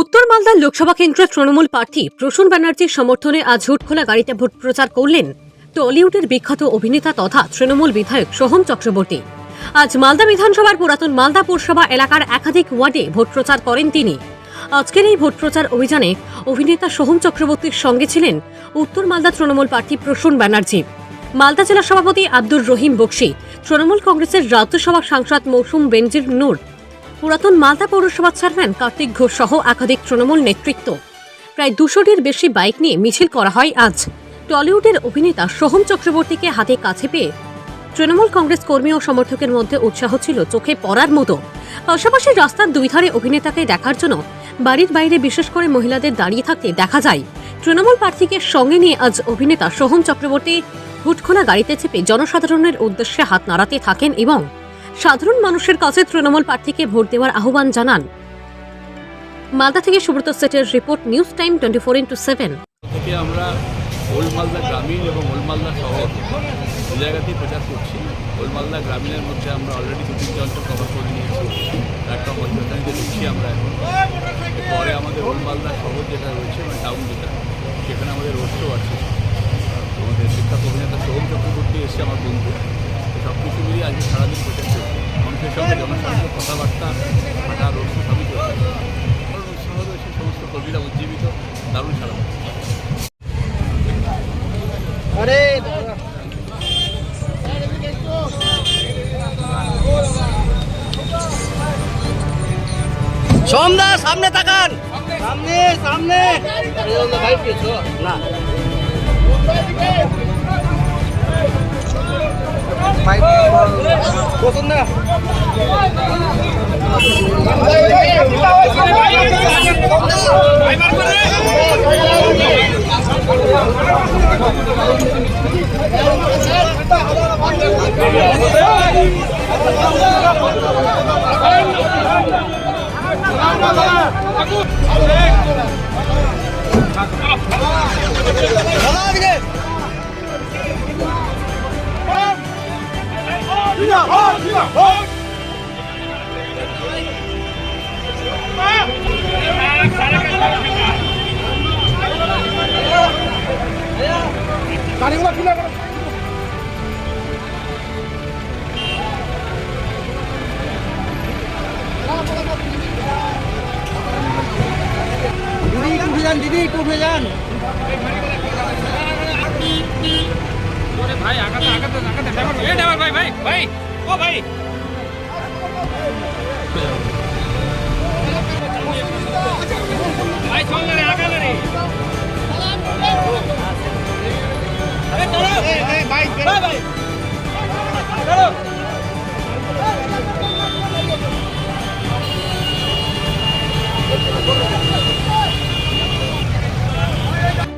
উত্তর মালদার লোকসভা কেন্দ্রের তৃণমূল প্রার্থী প্রসূন ব্যানার্জির সমর্থনে আজ হুটখোলা গাড়িতে ভোট প্রচার করলেন টলিউডের বিখ্যাত অভিনেতা তথা তৃণমূল বিধায়ক সোহম চক্রবর্তী। আজ মালদা বিধানসভার পুরাতন মালদা পৌরসভা এলাকার একাধিক ওয়ার্ডে ভোট প্রচার করেন তিনি। আজকের এই ভোট প্রচার অভিযানে অভিনেতা সোহম চক্রবর্তীর সঙ্গে ছিলেন উত্তর মালদা তৃণমূল প্রার্থী প্রসূন ব্যানার্জি। মালদা জেলা সভাপতি আব্দুর রহিম বক্সি, তৃণমূল কংগ্রেসের রাজ্যসভা সাংসদ মৌসুম বেনজির নূর পুরাতন মালদা পৌরসভা চেয়ারম্যান কার্তিক ঘোষ সহ একাধিক তৃণমূল নেতৃত্ব। প্রায় দুশোটির বেশি বাইক নিয়ে মিছিল করা হয় আজ। টলিউডের অভিনেতা সোহম চক্রবর্তীকে হাতে কাছে পেয়ে তৃণমূল কংগ্রেস কর্মী ও সমর্থকের মধ্যে উৎসাহ ছিল চোখে পড়ার মতো। পাশাপাশি রাস্তার দুই ধারে অভিনেতাকে দেখার জন্য বাড়ির বাইরে বিশেষ করে মহিলাদের দাঁড়িয়ে থাকতে দেখা যায়। তৃণমূল প্রার্থীকে সঙ্গে নিয়ে আজ অভিনেতা সোহম চক্রবর্তী হুটখোলা গাড়িতে চেপে জনসাধারণের উদ্দেশ্যে হাত নাড়াতে থাকেন এবং সাধারণ মানুষের কাছে তৃণমূল প্রার্থীকে ভোট দেওয়ার আহ্বান জানান। মালদা থেকে সুব্রত সেটের report, news time twenty four into seven. Malda গ্রামীণ এবং শহর জায়গাতেই প্রচার করছি। গ্রামীণের মধ্যে আমরা অলরেডি দু তিনটে অঞ্চল কভার করে নিয়েছি। প্ল্যাটফর্ম পঞ্চায়েতানিতে ঢুকছি আমরা এখন। পরে আমাদের শহর যেটা রয়েছে মানে টাউন যেটা, সেখানে আমাদের রোড শো আছে। আমাদের শিক্ষক অভিনেতা সৌম চক্রবর্তী এসছে, আমার বন্ধু। সব আজকে সারাদিন করছি মানুষের সঙ্গে জনসাধারণের কথাবার্তা হাঁটা শো সবই কারণ উৎসাহ রয়েছে সমস্ত কর্মীরা উজ্জীবিত দারুণ সারা আরে! সোমদা সামনে তাকান। সামনে সামনে। না। বসুন না। দাদা Hadiah, hadiah, hadiah. Tarik. Didi, kubilan, Didi. ઓરે ભાઈ આગળ આગળ આગળ ડ્રાઈવર એ ડ્રાઈવર ભાઈ ભાઈ ભાઈ. ઓ ભાઈ. ભાઈ છોડ રે આગળ રે અરે ચલો. એ ભાઈ ચલો. ભાઈ. ચલો.